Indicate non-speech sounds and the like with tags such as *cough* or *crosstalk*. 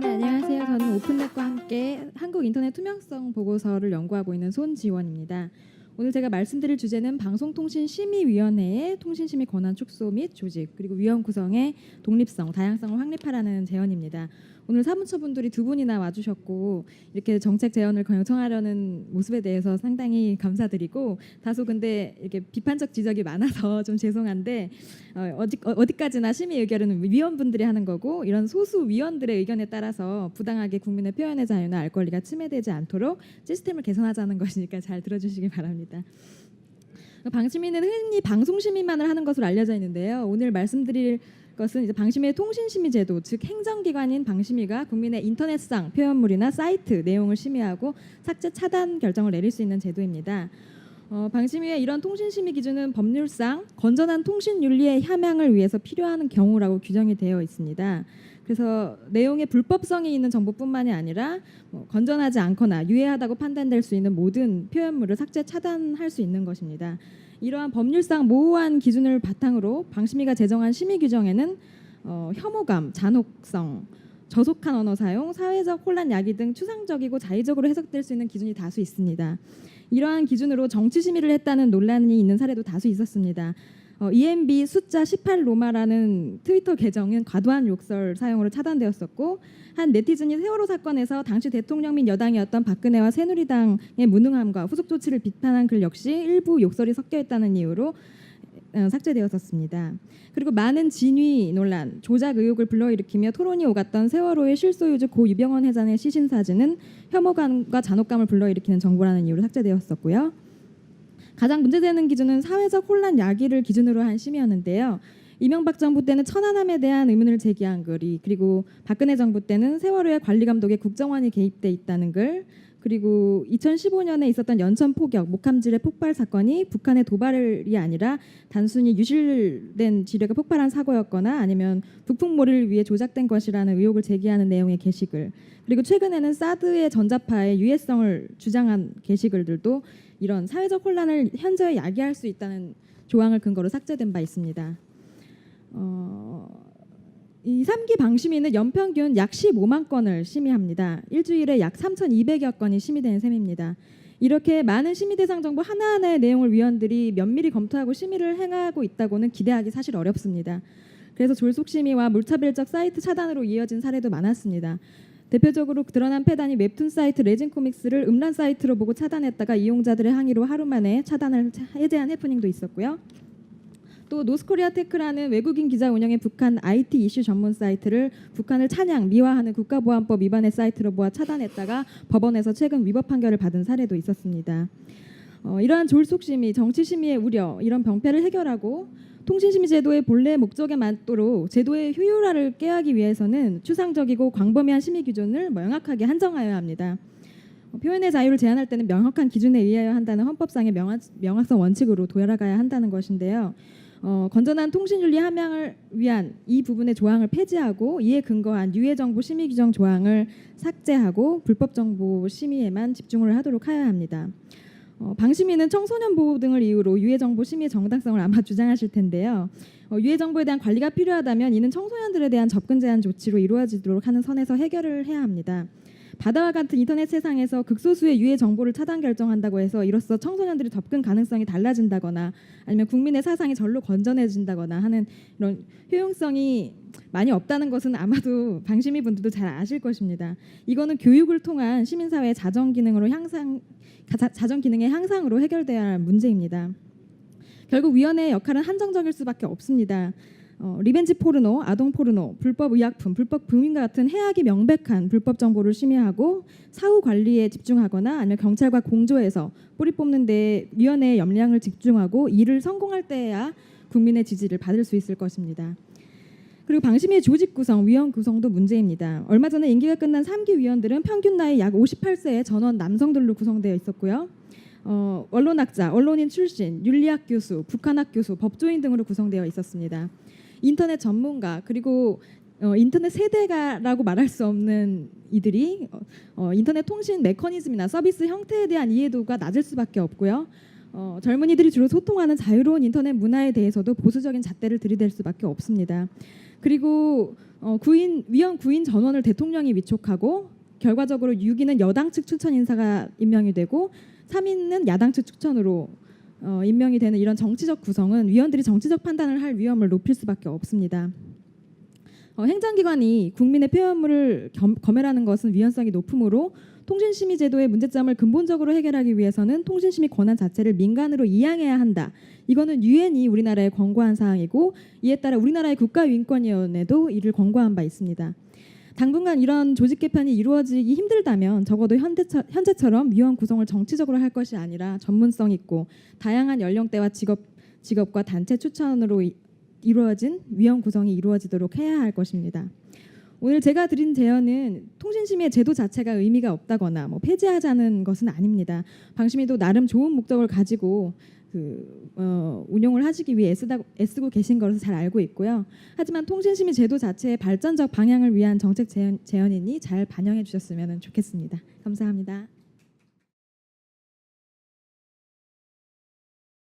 네, 안녕하세요. 저는 오픈넷과 함께 한국 인터넷 투명성 보고서를 연구하고 있는 손지원입니다. 오늘 제가 말씀드릴 주제는 방송통신심의위원회의 통신심의 권한 축소 및 조직 그리고 위원 구성의 독립성, 다양성을 확립하라는 제언입니다. 오늘 사무처분들이 두 분이나 와주셨고 이렇게 정책 제언을 경청하려는 모습에 대해서 상당히 감사드리고 다소 근데 이렇게 비판적 지적이 많아서 *laughs* 좀 죄송한데 어, 어디, 어, 어디까지나 심의 의결은 위원분들이 하는 거고 이런 소수 위원들의 의견에 따라서 부당하게 국민의 표현의 자유나 알 권리가 침해되지 않도록 시스템을 개선하자는 *laughs* 것이니까 잘 들어주시기 바랍니다. 방심위는 흔히 방송 심의만을 하는 것으로 알려져 있는데요. 오늘 말씀드릴 것은 이제 방심위의 통신심의 제도, 즉 행정기관인 방심위가 국민의 인터넷상 표현물이나 사이트 내용을 심의하고 삭제 차단 결정을 내릴 수 있는 제도입니다. 어, 방심위의 이런 통신심의 기준은 법률상 건전한 통신 윤리의 함양을 위해서 필요한 경우라고 규정이 되어 있습니다. 그래서 내용의 불법성이 있는 정보뿐만이 아니라 뭐 건전하지 않거나 유해하다고 판단될 수 있는 모든 표현물을 삭제 차단할 수 있는 것입니다. 이러한 법률상 모호한 기준을 바탕으로 방심위가 제정한 심의 규정에는 어, 혐오감, 잔혹성, 저속한 언어 사용, 사회적 혼란 야기 등 추상적이고 자의적으로 해석될 수 있는 기준이 다수 있습니다. 이러한 기준으로 정치 심의를 했다는 논란이 있는 사례도 다수 있었습니다. 어, EMB 숫자 18 로마라는 트위터 계정은 과도한 욕설 사용으로 차단되었었고 한 네티즌이 세월호 사건에서 당시 대통령 및 여당이었던 박근혜와 새누리당의 무능함과 후속 조치를 비판한 글 역시 일부 욕설이 섞여 있다는 이유로 어, 삭제되었었습니다. 그리고 많은 진위 논란, 조작 의혹을 불러일으키며 토론이 오갔던 세월호의 실소유주 고 유병원 회장의 시신 사진은 혐오감과 잔혹감을 불러일으키는 정보라는 이유로 삭제되었었고요. 가장 문제되는 기준은 사회적 혼란 야기를 기준으로 한 심의였는데요. 이명박 정부 때는 천안함에 대한 의문을 제기한 글이 그리고 박근혜 정부 때는 세월호의 관리 감독에 국정원이 개입돼 있다는 글 그리고 2015년에 있었던 연천 포격 목함질의 폭발 사건이 북한의 도발이 아니라 단순히 유실된 지뢰가 폭발한 사고였거나 아니면 북풍몰이를 위해 조작된 것이라는 의혹을 제기하는 내용의 게시글 그리고 최근에는 사드의 전자파의 유해성을 주장한 게시글들도 이런 사회적 혼란을 현저히 야기할 수 있다는 조항을 근거로 삭제된 바 있습니다. 어, 이 3기 방심위는 연평균 약 15만 건을 심의합니다. 일주일에 약 3,200여 건이 심의되는 셈입니다. 이렇게 많은 심의 대상 정보 하나하나의 내용을 위원들이 면밀히 검토하고 심의를 행하고 있다고는 기대하기 사실 어렵습니다. 그래서 졸속 심의와 물차별적 사이트 차단으로 이어진 사례도 많았습니다. 대표적으로 드러난 폐단이 웹툰 사이트 레진 코믹스를 음란 사이트로 보고 차단했다가 이용자들의 항의로 하루 만에 차단을 해제한 해프닝도 있었고요. 또 노스코리아 테크라는 외국인 기자 운영의 북한 IT 이슈 전문 사이트를 북한을 찬양 미화하는 국가보안법 위반의 사이트로 보아 차단했다가 법원에서 최근 위법 판결을 받은 사례도 있었습니다. 어, 이러한 졸속심의, 정치 심의의 우려 이런 병폐를 해결하고 통신심의 제도의 본래 목적에 맞도록 제도의 효율화를 깨하기 위해서는 추상적이고 광범위한 심의 기준을 명확하게 한정하여야 합니다. 어, 표현의 자유를 제한할 때는 명확한 기준에 의하여 한다는 헌법상의 명확, 명확성 원칙으로 도열하가야 한다는 것인데요. 어, 건전한 통신윤리 함양을 위한 이 부분의 조항을 폐지하고 이에 근거한 유해 정보 심의 규정 조항을 삭제하고 불법 정보 심의에만 집중을 하도록 하여야 합니다. 어, 방심위는 청소년 보호 등을 이유로 유해 정보 심의의 정당성을 아마 주장하실 텐데요. 어, 유해 정보에 대한 관리가 필요하다면 이는 청소년들에 대한 접근 제한 조치로 이루어지도록 하는 선에서 해결을 해야 합니다. 바다와 같은 인터넷 세상에서 극소수의 유해 정보를 차단 결정한다고 해서 이로써 청소년들의 접근 가능성이 달라진다거나 아니면 국민의 사상이 절로 건전해진다거나 하는 이런 효용성이 많이 없다는 것은 아마도 방심위 분들도 잘 아실 것입니다. 이거는 교육을 통한 시민사회의 자정 기능으로 향상 자, 자정 기능의 향상으로 해결돼야 할 문제입니다. 결국 위원회의 역할은 한정적일 수밖에 없습니다. 어, 리벤지 포르노, 아동 포르노, 불법 의약품, 불법 금융과 같은 해악이 명백한 불법 정보를 심의하고 사후 관리에 집중하거나 아니면 경찰과 공조해서 뿌리 뽑는 데 위원회의 역량을 집중하고 이를 성공할 때야 국민의 지지를 받을 수 있을 것입니다. 그리고 방심위의 조직 구성, 위원 구성도 문제입니다. 얼마 전에 임기가 끝난 3기 위원들은 평균 나이 약 58세의 전원 남성들로 구성되어 있었고요. 어, 언론학자, 언론인 출신, 윤리학 교수, 북한학 교수, 법조인 등으로 구성되어 있었습니다. 인터넷 전문가 그리고 어, 인터넷 세대가라고 말할 수 없는 이들이 어, 어, 인터넷 통신 메커니즘이나 서비스 형태에 대한 이해도가 낮을 수밖에 없고요. 어, 젊은이들이 주로 소통하는 자유로운 인터넷 문화에 대해서도 보수적인 잣대를 들이댈 수밖에 없습니다. 그리고 어, 구인 위원 구인 전원을 대통령이 위촉하고 결과적으로 6위는 여당 측 추천 인사가 임명이 되고 3위는 야당 측 추천으로 어, 임명이 되는 이런 정치적 구성은 위원들이 정치적 판단을 할 위험을 높일 수밖에 없습니다. 어, 행정기관이 국민의 표현물을 겸, 검열하는 것은 위헌성이 높으므로 통신심의 제도의 문제점을 근본적으로 해결하기 위해서는 통신심의 권한 자체를 민간으로 이양해야 한다. 이거는 유엔이 우리나라에 권고한 사항이고 이에 따라 우리나라의 국가인권위원회도 이를 권고한 바 있습니다. 당분간 이런 조직 개편이 이루어지기 힘들다면 적어도 현대처, 현재처 럼 위원 구성을 정치적으로 할 것이 아니라 전문성 있고 다양한 연령대와 직업 직업과 단체 추천으로 이, 이루어진 위원 구성이 이루어지도록 해야 할 것입니다. 오늘 제가 드린 제언은 통신심의 제도 자체가 의미가 없다거나 뭐 폐지하자는 것은 아닙니다. 방심위도 나름 좋은 목적을 가지고 그 어, 운용을 하시기 위해 애쓰다, 애쓰고 계신 것을 잘 알고 있고요. 하지만 통신심의 제도 자체의 발전적 방향을 위한 정책 제언, 제언이니 잘 반영해 주셨으면 좋겠습니다. 감사합니다.